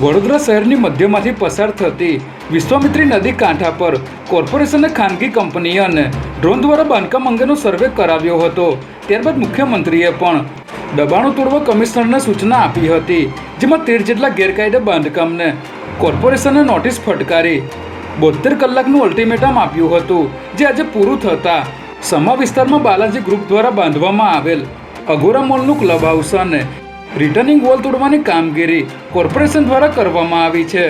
વડોદરા શહેરની મધ્યમાંથી પસાર થતી વિશ્વામિત્રી નદી કાંઠા પર કોર્પોરેશને ખાનગી કંપની અને ડ્રોન દ્વારા બાંધકામ અંગેનો સર્વે કરાવ્યો હતો. ત્યારબાદ મુખ્યમંત્રીએ પણ દબાણો તોડવા કમિશનરને સૂચના આપી હતી, જેમાં તેર જેટલા ગેરકાયદે બાંધકામને કોર્પોરેશને નોટિસ ફટકારી બોતેર કલાકનું અલ્ટિમેટમ આપ્યું હતું, જે આજે પૂરું થતાં સમા વિસ્તારમાં બાલાજી ગ્રુપ દ્વારા બાંધવામાં આવેલ અઘોરા મોલનું ક્લબ હાઉસ અને રિટર્નિંગ વોલ તોડવાની કામગીરી કોર્પોરેશન દ્વારા કરવામાં આવી છે.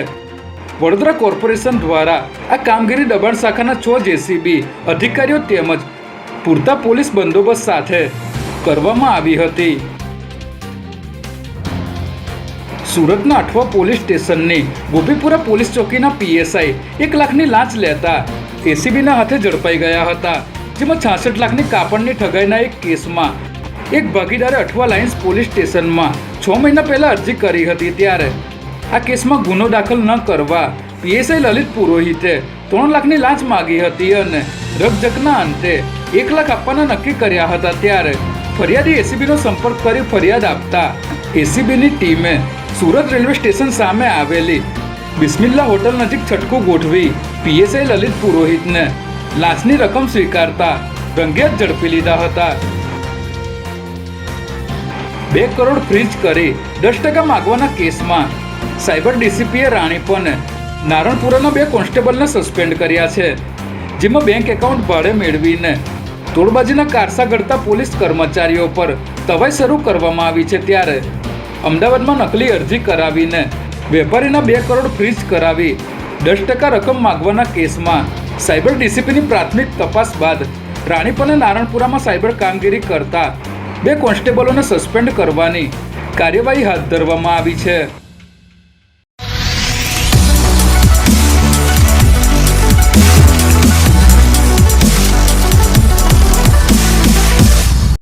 વડોદરા કોર્પોરેશન દ્વારા આ કામગીરી દબાણ શાખાના છ જેસીબી અધિકારીઓ તેમજ પૂરતા પોલીસ બંદોબસ્ત સાથે કરવામાં આવી હતી. સુરતના અઠવા પોલીસ સ્ટેશનની ગોપીપુરા પોલીસ ચોકીના પીએસઆઈ એક લાખની લાંચ લેતા એસીબીના હાથે ઝડપાઈ ગયા હતા, જેમાં છાસઠ લાખની કાપડની ઠગાઈના એક કેસમાં એક ભાગીદારે અઠવા લાઇન્સ પોલીસ સ્ટેશનમાં છ મહિના પહેલાં અરજી કરી હતી ત્યારે. આ કેસમાં ગુનો દાખલ ન કરવા પીએસઆઈ લલિત પુરોહિતે ત્રણ લાખની લાંચ માગી હતી અને રકઝકના અંતે એક લાખ આપવાના નક્કી કર્યા હતા ત્યારે. ફરિયાદી એસીબીનો સંપર્ક કરી ફરિયાદ આપતા એસીબીની ટીમે સુરત રેલવે સ્ટેશન સામે આવેલી બિસ્મિલ્લા હોટલ નજીક છટકું ગોઠવી પીએસઆઈ લલિત પુરોહિતને લાંચની રકમ સ્વીકારતા રંગેત ઝડપી લીધા હતા. બે કરોડ ફ્રીજ કરી દસ ટકા માગવાના કેસમાં. સાયબર ડીસીપીએ રાણીપને નારણપુરાના બે કોન્સ્ટેબલને સસ્પેન્ડ કર્યા છે, જેમાં બેંક એકાઉન્ટ ભાડે મેળવીને તોડબાજીના કારસા ઘડતા પોલીસ કર્મચારીઓ પર તવાઈ શરૂ કરવામાં આવી છે ત્યારે અમદાવાદમાં નકલી અરજી કરાવીને વેપારીના બે કરોડ ફ્રીજ કરાવી દસ ટકા રકમ માગવાના કેસમાં સાયબર ડીસીપીની પ્રાથમિક તપાસ બાદ રાણીપને નારણપુરામાં સાયબર કામગીરી કરતા બે કોન્સ્ટેબલોને સસ્પેન્ડ કરવાની કાર્યવાહી હાથ ધરવામાં આવી છે.